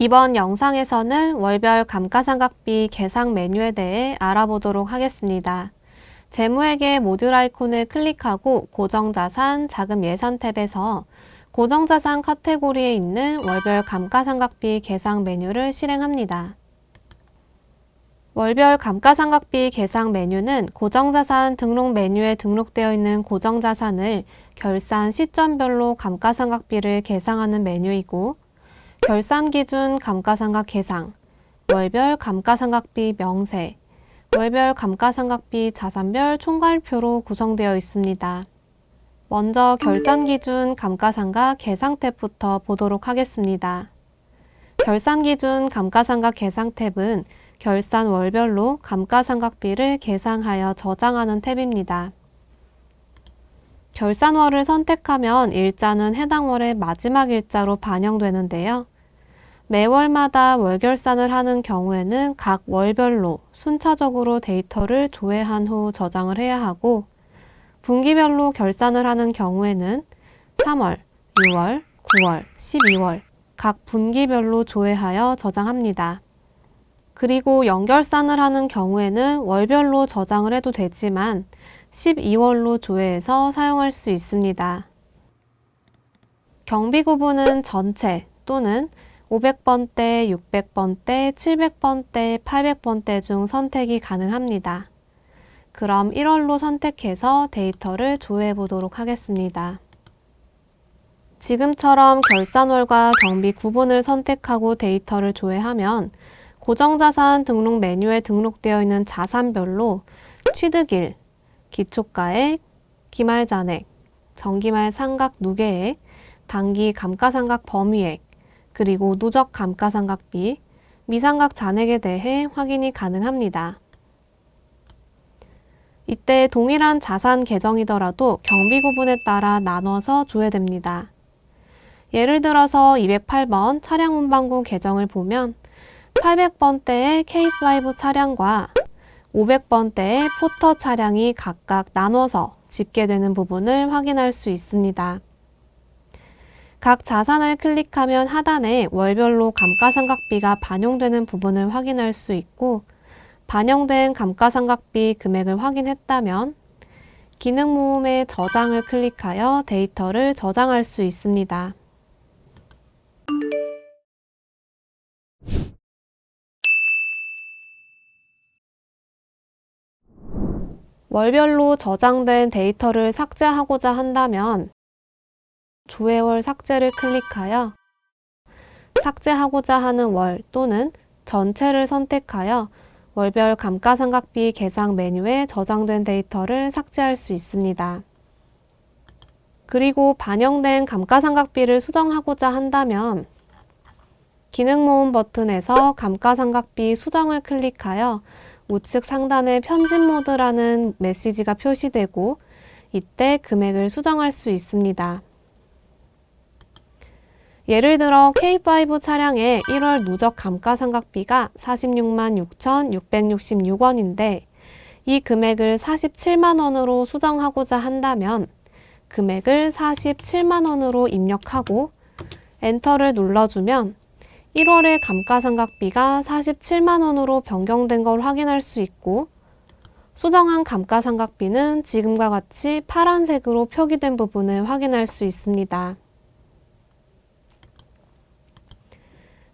이번 영상에서는 월별 감가상각비 계상 메뉴에 대해 알아보도록 하겠습니다. 재무회계 모듈 아이콘을 클릭하고 고정자산, 자금 예산 탭에서 고정자산 카테고리에 있는 월별 감가상각비 계상 메뉴를 실행합니다. 월별 감가상각비 계상 메뉴는 고정자산 등록 메뉴에 등록되어 있는 고정자산을 결산 시점별로 감가상각비를 계상하는 메뉴이고 결산 기준 감가상각 계상, 월별 감가상각비 명세, 월별 감가상각비 자산별 총괄표로 구성되어 있습니다. 먼저 결산 기준 감가상각 계상 탭부터 보도록 하겠습니다. 결산 기준 감가상각 계상 탭은 결산 월별로 감가상각비를 계상하여 저장하는 탭입니다. 결산월을 선택하면 일자는 해당 월의 마지막 일자로 반영되는데요. 매월마다 월결산을 하는 경우에는 각 월별로 순차적으로 데이터를 조회한 후 저장을 해야 하고 분기별로 결산을 하는 경우에는 3월, 6월, 9월, 12월 각 분기별로 조회하여 저장합니다. 그리고 연결산을 하는 경우에는 월별로 저장을 해도 되지만 12월로 조회해서 사용할 수 있습니다. 경비 구분은 전체 또는 500번대, 600번대, 700번대, 800번대 중 선택이 가능합니다. 그럼 1월로 선택해서 데이터를 조회해 보도록 하겠습니다. 지금처럼 결산월과 경비 구분을 선택하고 데이터를 조회하면 고정자산 등록 메뉴에 등록되어 있는 자산별로 취득일, 기초가액, 기말잔액, 정기말 상각 누계액, 단기 감가상각 범위액, 그리고 누적 감가상각비, 미상각 잔액에 대해 확인이 가능합니다. 이때 동일한 자산 계정이더라도 경비 구분에 따라 나눠서 조회됩니다. 예를 들어서 208번 차량 운반구 계정을 보면 800번대의 K5 차량과 500번대의 포터 차량이 각각 나눠서 집계되는 부분을 확인할 수 있습니다. 각 자산을 클릭하면 하단에 월별로 감가상각비가 반영되는 부분을 확인할 수 있고 반영된 감가상각비 금액을 확인했다면 기능 모음의 저장을 클릭하여 데이터를 저장할 수 있습니다. 월별로 저장된 데이터를 삭제하고자 한다면 조회월 삭제를 클릭하여 삭제하고자 하는 월 또는 전체를 선택하여 월별 감가상각비 계상 메뉴에 저장된 데이터를 삭제할 수 있습니다. 그리고 반영된 감가상각비를 수정하고자 한다면 기능 모음 버튼에서 감가상각비 수정을 클릭하여 우측 상단에 편집 모드라는 메시지가 표시되고 이때 금액을 수정할 수 있습니다. 예를 들어 K5 차량의 1월 누적 감가상각비가 46만 6,666원인데 이 금액을 47만 원으로 수정하고자 한다면 금액을 47만 원으로 입력하고 엔터를 눌러주면 1월의 감가상각비가 47만 원으로 변경된 걸 확인할 수 있고 수정한 감가상각비는 지금과 같이 파란색으로 표기된 부분을 확인할 수 있습니다.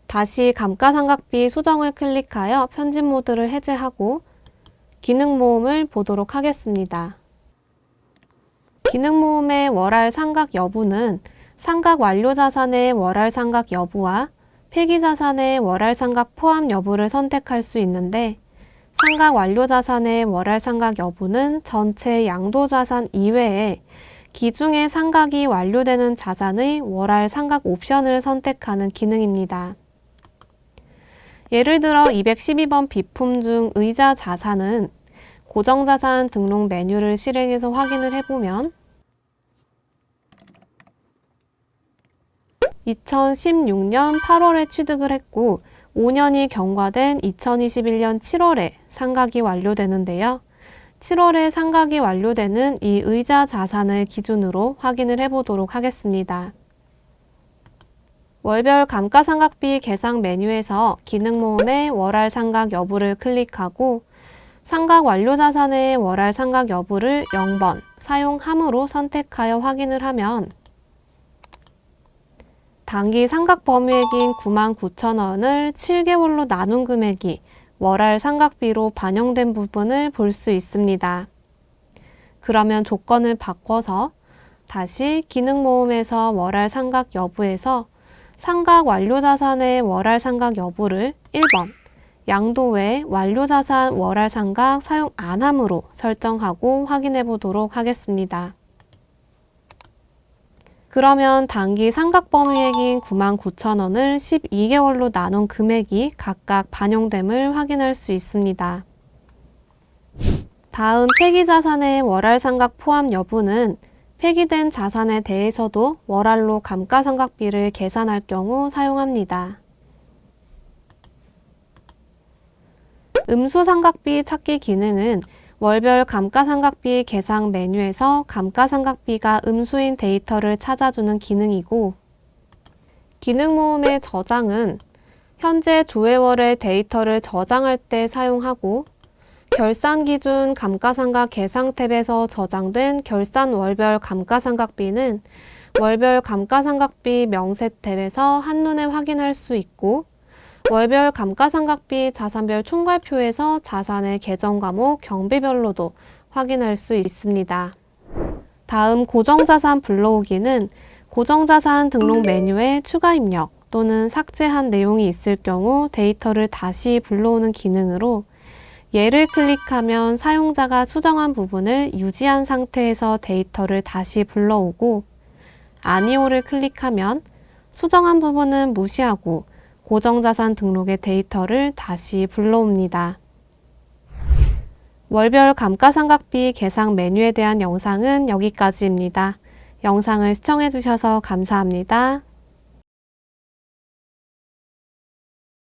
다시 감가상각비 수정을 클릭하여 편집 모드를 해제하고 기능 모음을 보도록 하겠습니다. 기능 모음의 월할 상각 여부는 상각 완료 자산의 월할 상각 여부와 폐기 자산의 월할 상각 포함 여부를 선택할 수 있는데 상각 완료 자산의 월할 상각 여부는 전체 양도 자산 이외에 기중의 상각이 완료되는 자산의 월할 상각 옵션을 선택하는 기능입니다. 예를 들어 212번 비품 중 의자 자산은 고정자산 등록 메뉴를 실행해서 확인을 해보면 2016년 8월에 취득을 했고 5년이 경과된 2021년 7월에 상각이 완료되는데요. 7월에 상각이 완료되는 이 의자 자산을 기준으로 확인을 해보도록 하겠습니다. 월별 감가상각비 계상 메뉴에서 기능 모음의 월할 상각 여부를 클릭하고 상각 완료 자산의 월할 상각 여부를 0번 사용함으로 선택하여 확인을 하면 단기 상각 범위액인 99,000원을 7개월로 나눈 금액이 월할 상각비로 반영된 부분을 볼 수 있습니다. 그러면 조건을 바꿔서 다시 기능 모음에서 월할 상각 여부에서 상각 완료 자산의 월할 상각 여부를 1번 양도 외 완료 자산 월할 상각 사용 안 함으로 설정하고 확인해 보도록 하겠습니다. 그러면 단기 상각 범위액인 99,000원을 12개월로 나눈 금액이 각각 반영됨을 확인할 수 있습니다. 다음 폐기 자산의 월할 상각 포함 여부는 폐기된 자산에 대해서도 월할로 감가상각비를 계산할 경우 사용합니다. 음수상각비 찾기 기능은 월별 감가상각비 계상 메뉴에서 감가상각비가 음수인 데이터를 찾아주는 기능이고 기능 모음의 저장은 현재 조회월의 데이터를 저장할 때 사용하고 결산 기준 감가상각 계상 탭에서 저장된 결산 월별 감가상각비는 월별 감가상각비 명세 탭에서 한눈에 확인할 수 있고 월별 감가상각비 자산별 총괄표에서 자산의 계정 과목 경비별로도 확인할 수 있습니다. 다음 고정자산 불러오기는 고정자산 등록 메뉴에 추가 입력 또는 삭제한 내용이 있을 경우 데이터를 다시 불러오는 기능으로 얘를 클릭하면 사용자가 수정한 부분을 유지한 상태에서 데이터를 다시 불러오고 아니오를 클릭하면 수정한 부분은 무시하고 고정자산 등록의 데이터를 다시 불러옵니다. 월별 감가상각비 계상 메뉴에 대한 영상은 여기까지입니다. 영상을 시청해주셔서 감사합니다.